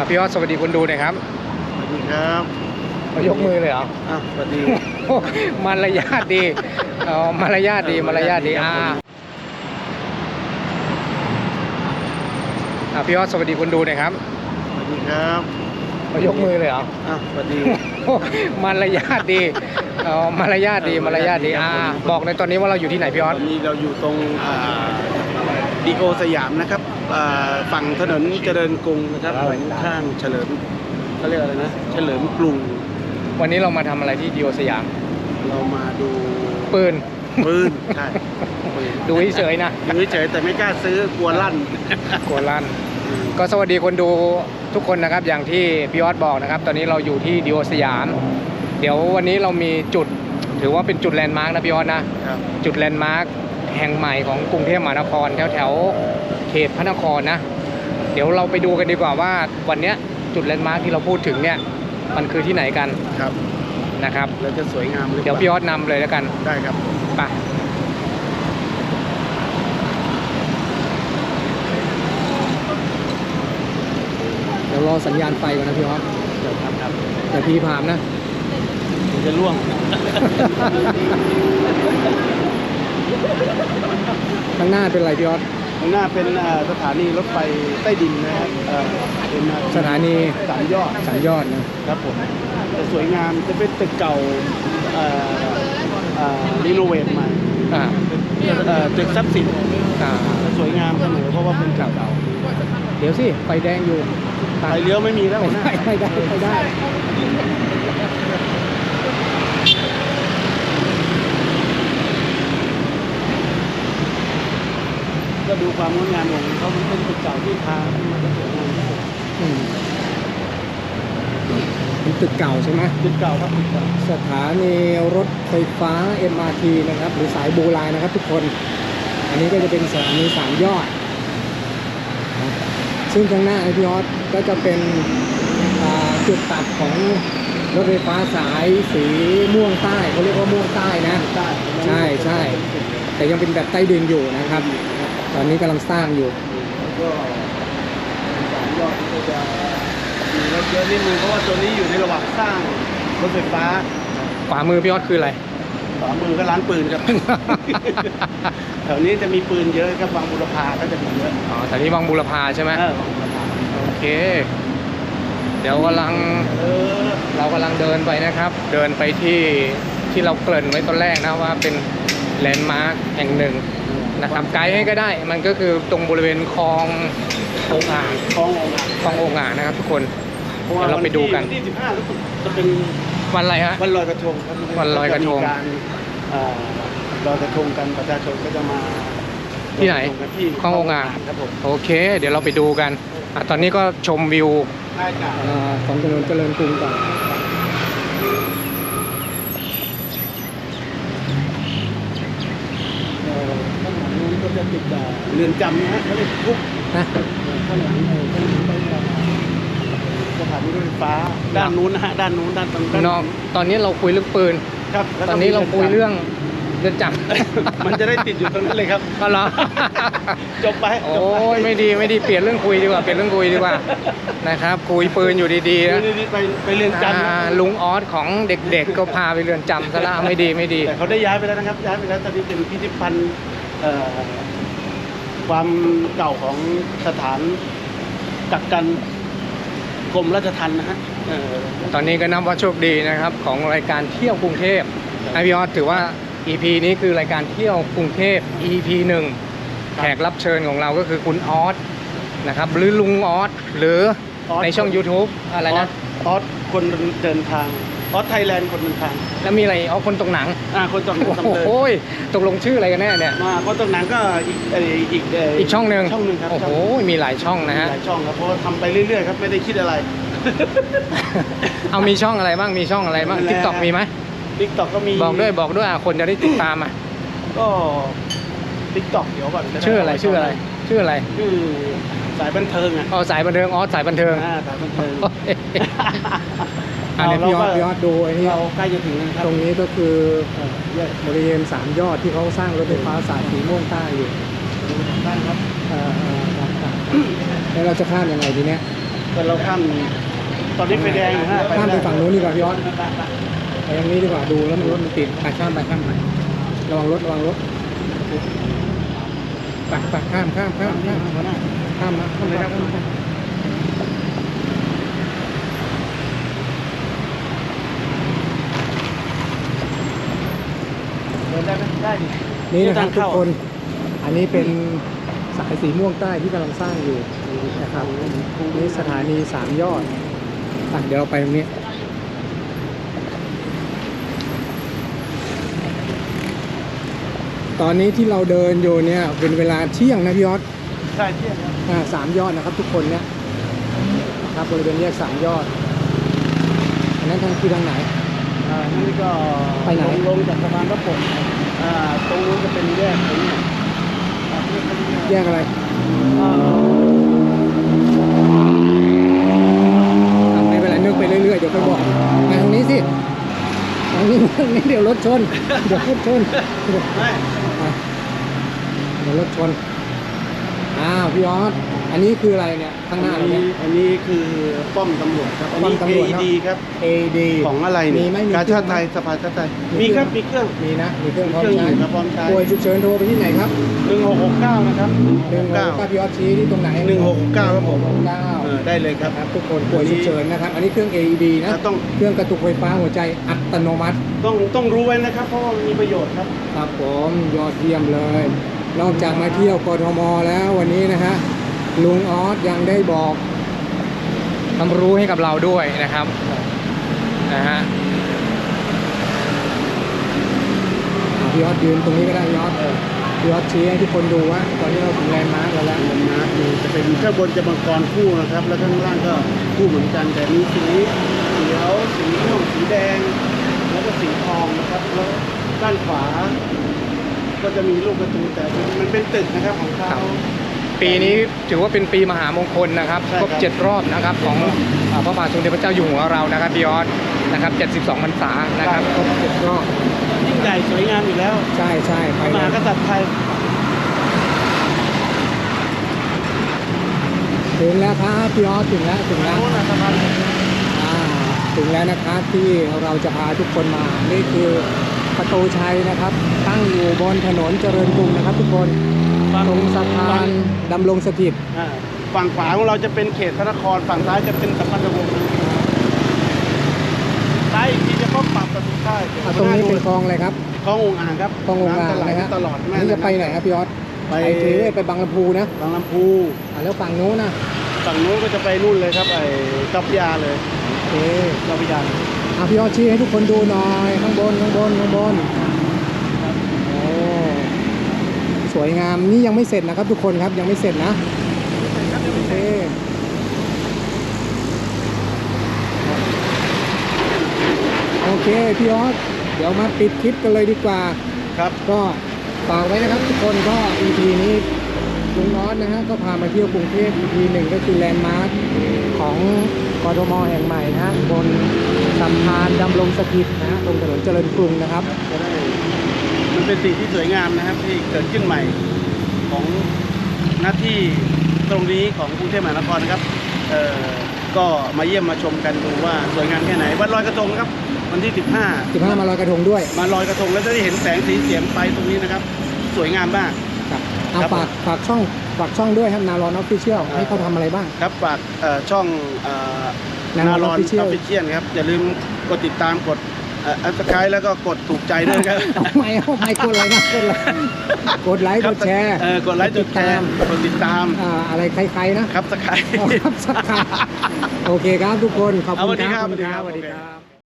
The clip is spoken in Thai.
อะพี่ออสสวัสดีคนดูหน่อยครับสวัสดีครับเขายกมือเลยเหรออะสวัสดีมารยาทดีอ๋อมารยาทดีมารยาทดีอ่าอะพี่ออสสวัสดีคนดูหน่อยครับสวัสดีครับเขายกมือเลยเหรออะสวัสดีมารยาทดีอ๋อมารยาทดีมารยาทดีอ่าบอกในอยตอนนี้ว่าเราอยู่ที่ไหนพี่อตออสนนี้เราอยู่ตรงดีโอสยามนะครับอ่า ฝั่งถนนเจริญกรุงนะครับฝั่งข้างเฉลิมเขาเรียกอะไรนะเฉลิมกรุง วันนี้เรามาทำอะไรที่ดีโอสยาม เรามาดูปืนปืนใช่ปืนดูเฉยๆนะดูเฉยๆแต่ไม่กล้าซื้อกลัวลั่นกลัวลั่น ก็สวัสดีคนดูทุกคนนะครับ อย่างที่พี่ออสบอกนะครับ ตอนนี้เราอยู่ที่ดิโอสยาม เดี๋ยววันนี้เรามีจุดถือว่าเป็นจุดแลนด์มาร์กนะพี่ออสนะครับจุดแลนด์มาร์กแห่งใหม่ของกรุงเทพมหานครแถวแถวๆ เขตพระนครนะ เดี๋ยวเราไปดูกันดีกว่าว่าวันเนี้ยจุดแลนด์มาร์กที่เราพูดถึงเนี่ย มันคือที่ไหนกันครับนะครับ แล้วจะสวยงามหรือปเดี๋ยวล่าพี่ออสนำเลยแล้วกันได้ครับ ไปเดี๋ยวรอสัญญาณไฟก่อนนะพี่ออสเดี๋ยวครับครับแต่พี่พามนะ มันจะล่วง ข้างหน้าเป็นอะไรพี่ออส ข้างหน้าเป็นเอ่อสถานีรถไฟใต้ดินนะครับเอ่อเป็นเอ่อสถานีสามยอดสันยอดนะครับผมจะสวยงามจะเป็นตึกเก่าเอ่อเอ่อรีโนเวทใหม่อ่าเอ่อตึกทรัพย์สินอ่าจะสวยงามเสมอเพราะว่าเป็นเก่าเก่าเดี๋ยวสิไฟแดงอยู่ไฟเลี้ยวไม่มีแล้วไม่หัวหน้าได้ไม่ได้ไม่ได้ ก็ดู ความงดงามของเขามันเป็นตึกเก่าที่ทาขึ้นมาก็สวยงามที่สุดอืมเป็นตึกเก่าใช่ไหมตึกเก่าครับตึกเก่าสถานีรถไฟฟ้า MRT นะครับ หรือสายโบราณนะครับทุกคน อันนี้ก็จะเป็นสถานีสามยอดนะซึ่งข้างหน้าไอพี่ออสก็จะเป็นอ่าจุดตัดของรถไฟฟ้าสายสีม่วงใต้เขาเรียกว่าม่วงใต้นะ ใช่ใช่ใช่แต่ยังเป็นแบบใต้ดินอยู่นะครับ ตอนนี้กำลังสร้างอยู่แล้วก็สามยอดที่ก็จะมีรถเยอะนิดนึงเพราะว่าตัวนี้อยู่ในระหว่างสร้างรถไฟฟ้าขวามือพี่ออสคืออะไร ขวามือก็ร้านปืนครับ แถวนี้จะมีปืนเยอะครับบางบุรพาก็จะมีเยอะอ๋อแต่นี่วังบุรพาใช่ไหมเออบางบุรพาโอเค เดี๋ยวกำลังเออเรากำลังเดินไปนะครับ เดินไปที่ที่เราเกริ่นไว้ตอนแรกนะว่าเป็นแลนด์มาร์คแห่งหนึ่ง นะครับ ไกด์ให้ก็ได้ มันก็คือตรงบริเวณคลององอ่างคลององค์อ่างคลององอ่างนะครับ ทุกคนเพราะว่าเดี๋ยวเราไปดูกันวันที่สิบห้ารู้สึกจะเป็นวันอะไรฮะวันลอยกระทงครับวันลอยกระทงจมีการเอ่อลอยกระทงกันประชาชนก็จะมาที่ไหนลยกระทงกันที่คลององค์อ่างครับผมโอเค เดี๋ยวเราไปดูกันอะตอนนี้ก็ชมวิวได้จ้ะของถนนเจริญกรุงก่อน เอ่อข้างหลังนู้นก็จะติดเอ่อเรือนจำนะฮะเขาเรียกคุกนะข้างหลังเออข้างหลังไปเอ่อสถานีรถไฟฟ้าด้านนู้นนะฮะด้านนู้นด้านตรงด้านน้องตอนนี้เราคุยเรื่องปืน ครับแล้วตก็อนนี้เราคุยเรื่องเรือนจำมันจะได้ติดอยู่ตรงนั้นเลยครับ ก็เหรอ จบไปโอ้จบไปยไม่ดีไม่ดีเปลี่ยนเรื่องคุยดีกว่าเปลี่ยนเรื่องคุยดีกว่านะครับคุยปืนอยู่ดีๆนะนี่ๆไปไปเรือนจำนะอ่าลุงออสของเด็กๆ ก็พาไปเรือนจำซะละไม่ดีไม่ดีแต่เขาได้ย้ายไปแล้วนะครับย้ายไปแล้วตอนนี้เป็นพิพิธภัณฑ์เอ่อ ความเก่าของสถานกักกันกรมราชทัณฑ์นะฮะเออ ตอนนี้ก็นับว่าโชคดีนะครับของรายการเที่ยวกรุงเทพนะพี่ออสถือว่า EP นี้คือรายการเที่ยวกรุงเทพ EP หนึ่งแขกรับเชิญของเราก็คือคุณออสนะครับหรือลุงออสหรือในช่อง YouTube อะไรนะ ออสคนเดินทาง ออสไทยแลนด์คนเดินทางแล้วมีอะไรอ๋อคนตกหนังอ่าคนตกโอ้ตำเนินโหตกลงชื่ออะไรกันแน่เนี่ยมาคนตกหนังก็อีกเอ่ออีกเอีกช่องหนึ่งช่องหนึ่งครับโอ้โหมีหลายช่องนะมีฮะหลายช่องครับเพราะว่าทำไปเรื่อยๆครับไม่ได้คิดอะไร เอามีช่องอะไรบ้างมีช่องอะไรบ้างนั่นแหทิกละตอกมีไหมทิกตอกก็มีบอกด้วยบอกด้วยอะคนจะได้ติดตามอะก็ทิกตอกเดี๋ยวก่อนก็ด้ชื่ออะไรชื่ออะไร ชื่ออะไร ชื่อ สายบันเทิงอะอ๋อสายบันเทิงอ๋อสายบันเทิงอ่าสายบันเทิงโอ้ยอันนี้พี่ยอดพี่ยอดดูไอ้นี่เราใกล้จะถึงแล้วนะครับตรงนี้ก็คือเอ่อบริเวณสามยอดที่เขาสร้างรถไฟฟ้าสายสีม่วงใต้อยู่ได้ครับเอ่อเอ่อครับครับแล้วเราจะข้ามยังไงทีเนี้ยแต่เราข้ามตอนนี้ไฟแดงอยู่ฮะข้ามไปฝั่งนู้นดีกว่าพี่ออสไปทางนี้ดีกว่าดูแล้วมันรถมันติดไปข้ามไปข้ามไประวังรถระวังรถไปไปข้ามข้ามข้ามข้ามข้ามมาข้ามมาข้ามมาเดินได้ไหมได้ดินี่นะครับทุกคน อันนี้เป็นสายสีม่วงใต้ที่กำลังสร้างอยู่นะครับนี่สถานีสามยอดอะเดี๋ยวเราไปตรงนี้ ตอนนี้ที่เราเดินอยู่เนี่ยเป็นเวลาเที่ยงนะพี่ยอดใช่เที่ยงครับอ่าสามยอดนะครับ ทุกคนเนี่ยนะครับบริเวณแยกสามยอด อันนั้นทางคือทางไหน อ่านี่ก็ไปไหน ลงลงจากสะพานพระปกอ่าตรงนู้นจะเป็นแยกตรงนี้อ่าเรียกว่าแยกแยกอะไรอ่าอะไม่เป็นไรนึกไปเรื่อยๆเดี๋ยวไปบอกมาทางนี้สิทางนี้ทางนี้เดี๋ยวรถชนเดี๋ยวรถชนเดี๋ยวไม่อะ เดี๋ยวรถชน อ้าว พี่ออส อันนี้คืออะไรเนี่ยข้างหน้าอันเรานี้เนี่ยอันนี้คือป้อมตำรวจครับอันป้อมนี้ตำรวจเนอะ AED ครับ AD ของอะไรมีเนี่ยไหมมีการเครื่ชาองติไทยไหมสภาชาติไทยมีมีเคครื่รัองบมีเครื่อง มีนะ มีเครื่องพร้อมเครื่องใช้อยู่ครับพร้อมใช้ ป่วยฉุกเฉินโทรไปที่ไหนครับหนึ่งหกหกเก้านะครับ หนึ่งหกเก้าพี่ออสชี้ที่ตรงไหนหนึ่งหกเก้าครับผมหนึ่งหกเก้าเออได้เลยครับ ครับทุกคนป่วยฉุกเฉินนะครับ อันนี้เครื่อง AED นะแล้วต้อง เครื่องกระตุกไฟฟ้าหัวใจอัตโนมัติ ต้องต้องรู้ไว้นะครับ เพราะว่ามันมีประโยชน์ครับ ครับผมยอดเยี่ยมเลย นอกจากมาเที่ยวกทมแล้ววันนี้นะฮะ ลุงออสยังได้บอกความรู้ให้กับเราด้วยนะครับนะฮะอะพี่ออสยืนตรงนี้ก็ได้พี่ออสพี่ออสชี้ให้ทุกคนดูว่าตอนนี้เราถึงแลนด์มาร์กแล้วแล้วลงมาดูจะเป็นข้างบนจะมังกรคู่นะครับ แล้วข้างล่างก็คู่เหมือนกันแต่มีสีเขียวสีม่วงสีแดง แล้วก็สีทองนะครับแล้วด้านขวา ก็จะมีลูกประตูแต่มันเป็นตึกนะครับของเขา ปีนี้ถือว่าเป็นปีมหามงคลนะครับใช่ครบครับเจ็ดรอบนะครับของอ่าพระบาทสมเด็จพระเจ้าอยู่หัวเรานะครับพี่ออสนะครับ 72พรรษานะครับครบเจ็ดรอบยิ่งใหญ่สวยงามอยู่แล้ว ใช่ใช่ไปพระมเลหายกษัตริย์ไทยถึงแล้วครับพี่ออสถึงแล้วถึงแล้วโน้นนะสะพานอ่าถึงแล้วนะครับที่เราจะพาทุกคนมานี่คือประตูชัยนะครับ ตั้งอยู่บนถนนเจริญกรุงนะครับทุกคน ตรงสะพานดำรงสถิตอ่าฝั่งขวาของเราจะเป็นเขตพระนคร ฝั่งซ้ายจะเป็นสัมพันธวงศ์ซ้ายอีกทีจะก็ปรับประตูใต้อะตรงนี้เป็นคลองอะไรครับคลององอ่างครับคลององอ่างน้ำจะไหลนะฮะตลอดนี่จะไปไหนครับพี่ออสไปไปเทเวศไปบางลำพูนะบางลำพูอะแล้วฝั่งนู้นนะฝั่งนู้นก็จะไปนู่นเลยครับไอ้เจ้าพระยาเลยโอเคเจ้าพระยาอะพี่ออสชี้ให้ทุกคนดูหน่อยข้างบนข้างบนข้างบนโอ้ส วยงามนี่ยังไม่เสร็จนะครับ ทุกคนครับยังไม่เสร็จนะโอเคโอเคพี่ออสเดี๋ยวมาปิดคลิปกันเลยดีกว่า ครับก็ฝากไว้นะครับทุกคนก็ EP นี้ลุงน้อตนะฮะก็พามาเที่ยวกรุงเทพ EP หนึ่งก็คือแลนด์มาร์คของกทมแห่งใหม่นะฮะบนสะพานดำรงสถิตนะฮะตรงถนนเจริญกรุงนะครับจะได้ มันเป็นสิ่งที่สวยงามนะครับ ที่เกิดขึ้นใหม่ของหน้าที่ตรงนี้ของกรุงเทพมหานครนะครับเอ่อก็มาเยี่ยมมาชมกันดูว่าสวยงามแค่ไหนวันลอยกระทงครับวันที่ 15 15 มาลอยกระทงด้วย มาลอยกระทงแล้วจะได้เห็นแสงสีเสียงไฟตรงนี้นะครับ สวยงามมากครับเอาครับฝากฝากช่องฝากช่องด้วยครับนารอนออฟฟิเชียลให้เขาทำอะไรบ้างครับฝากเอ่อช่อง Naron นารอนอ Official อฟฟิเชียลครับอย่าลืมกดติดตามกด อัพสกายแล้วก็กดถูกใจด้วยครับเอาไม่เอาไม่กดไลค์นะกดไลค์กดไลค์กดแชร์เออกดไลค์กดแชร์กดติดตามอ่าอะไรใครๆนะครับสกายเอาครับสักครั้งโอเคครับทุกคนขอบคุณเอาสวัสดีคครัรับบขอบคุณครับสสวัวัสสดีดีคครัรับบ